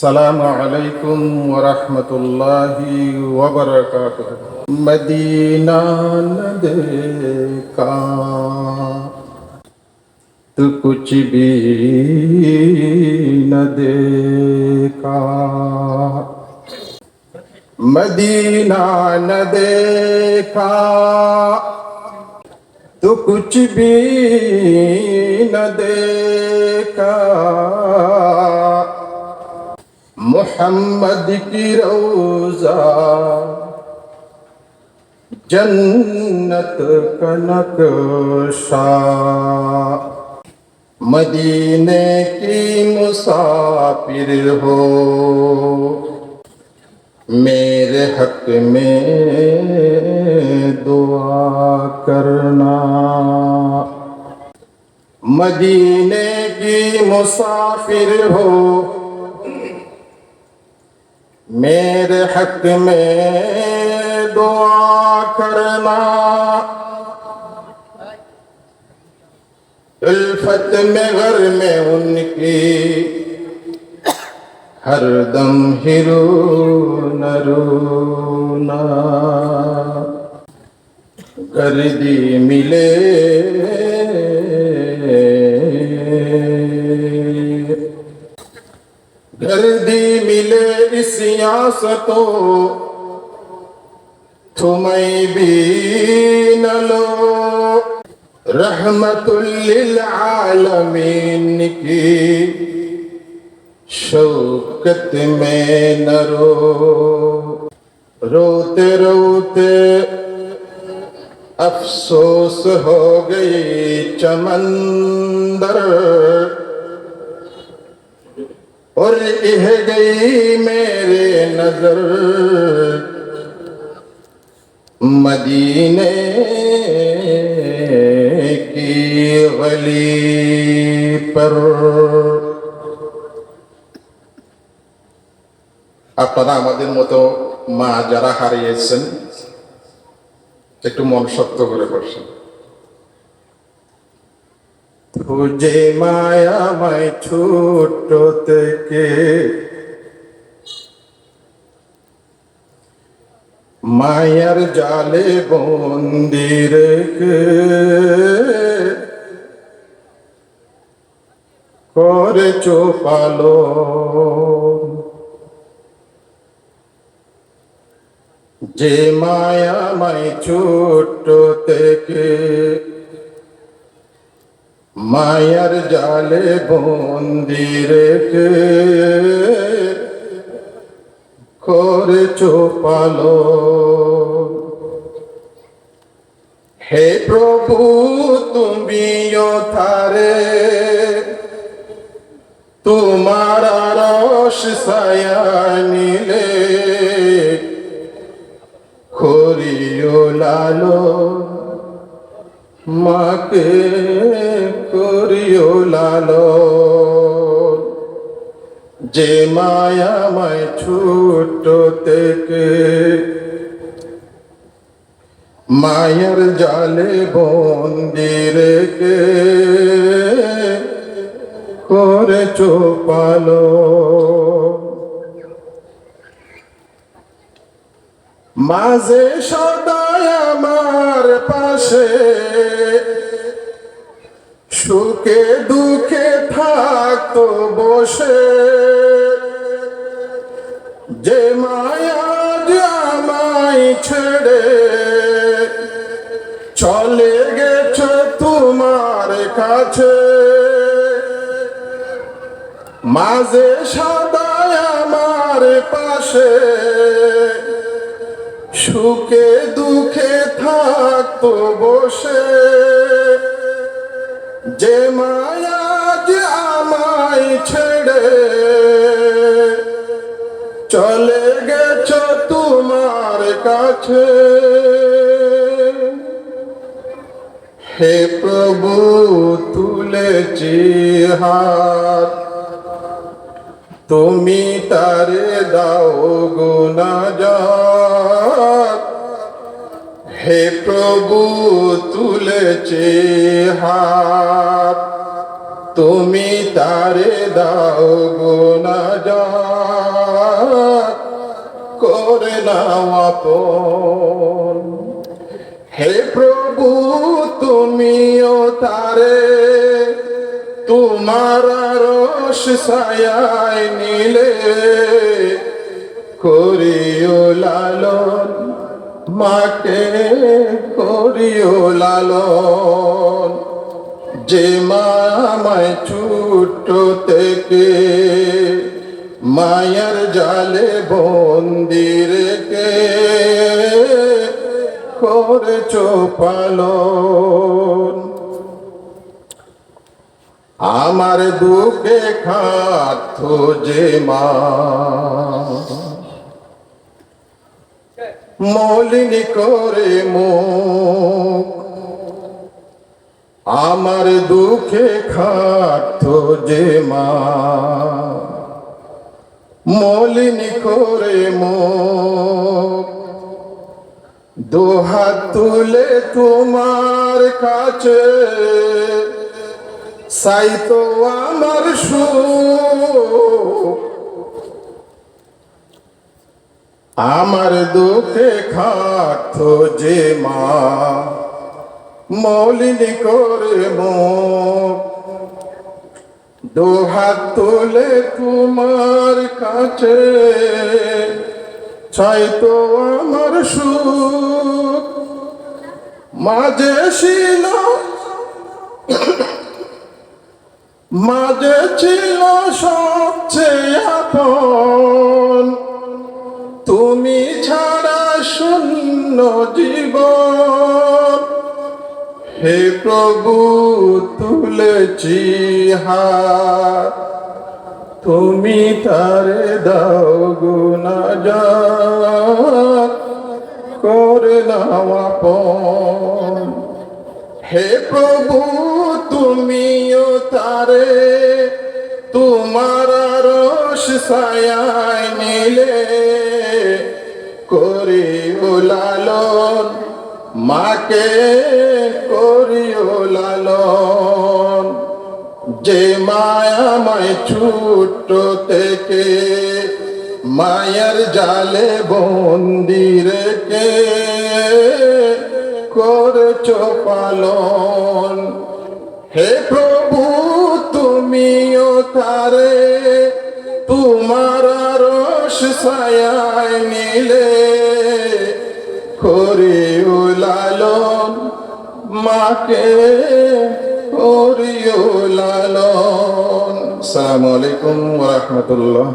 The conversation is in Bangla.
السلام عليكم ورحمة الله وبركاته. مدینہ نہ دیکھا تو کچھ بھی نہ دیکھا. مدینہ نہ دیکھا. تو کچھ بھی نہ دیکھا. محمد کی روزہ۔ جنت کا نقشہ۔ مدینے کی مسافر ہو۔ میرے حق میں دعا کرنا۔ مدینے کی مسافر ہو۔ میرے حق میں دعا کرنا الفت میں گھر میں ان کی ہر دم ہرون رونا گردی ملے گردی ملے اس سیاستوں تمہیں بھی نہ لو رحمت للعالمین کی شوکت میں نہ رو روتے روتے افسوس ہو گئی چمندر और इह गई मेरे नजर। मदीने की गली पर। আপনারা আমাদের মতো মা যারা হারিয়েছেন, একটু মন শক্ত করে বসেন। তুঝে মায়াময় ছোট থেকে। মায়ার জালে বন্দির করে চোপালো। যে মায়াময় ছোট থেকে মায়ার জালে বন্দি রেখে করে চোপালো হে প্রভু, তুমিও থারে তোমার রস সায়া নিলে করিও লালো মাকে করিও লালো যে মায়াময় ছোট থেকে মায়ের জালে বন্দি রেখে করে চোপালো মাঝে সদায় আমার পাশে সুখে দুঃখে থাকতো বসে। যে মায়া আমায় ছেড়ে চলে গেছে তোমার কাছে। মাঝে সদায় আমার পাশে সুখে দুঃখে থাকতো বসে। যে মায়া আমায় ছেড়ে চলে গেছ তোমার কাছে। হে প্রভু, তুলেছি হাত। তুমি তারে দাও গুনা হে প্রভু, তুলেছে হাত। তুমি তারে দাও গুনা নাও আপন। হে প্রভু, তুমিও তারে তোমার রস ছায়ায় নিলে করিও লালন, মাকে করিও লালন। যে মামায় ছোট থেকে মায়ার জালে বন্দিরকে করেছ পালন। আমার দুঃখে খাত যে মা। মলিনী করে মুখ। আমার দুঃখে খাত যে মা। মলিনী করে দোহাত তুলে তোমার কাছে। সাইতো আমার সুখ। আমার দুঃখে খাত যে মা। মলিনী করে দোহাত তুলে তোমার কাছে চাইতো আমার সুখ। মাঝে ছিল মাঝে ছিল সবচেয়ে আপন। তুমি ছাড়া শূন্য জীবন। হে প্রভু, তুলেছি হাত। তুমি তারে দাও গুনা যা করে নাও আপন। হে প্রভু, তুমিও তারে। তোমার রস ছায়ায় নিলে করিও লালন মাকে করিও লালন। যে মায়াময় ছোট থেকে, মায়ের জালে বন্দিরকে করছ পালন। হে প্রভু, তুমিও তারে তোমার রস ছায়ায় নিলে করিও লালন মাকে করিও লালন। সালামু আলাইকুম ওয়া রাহমাতুল্লাহ।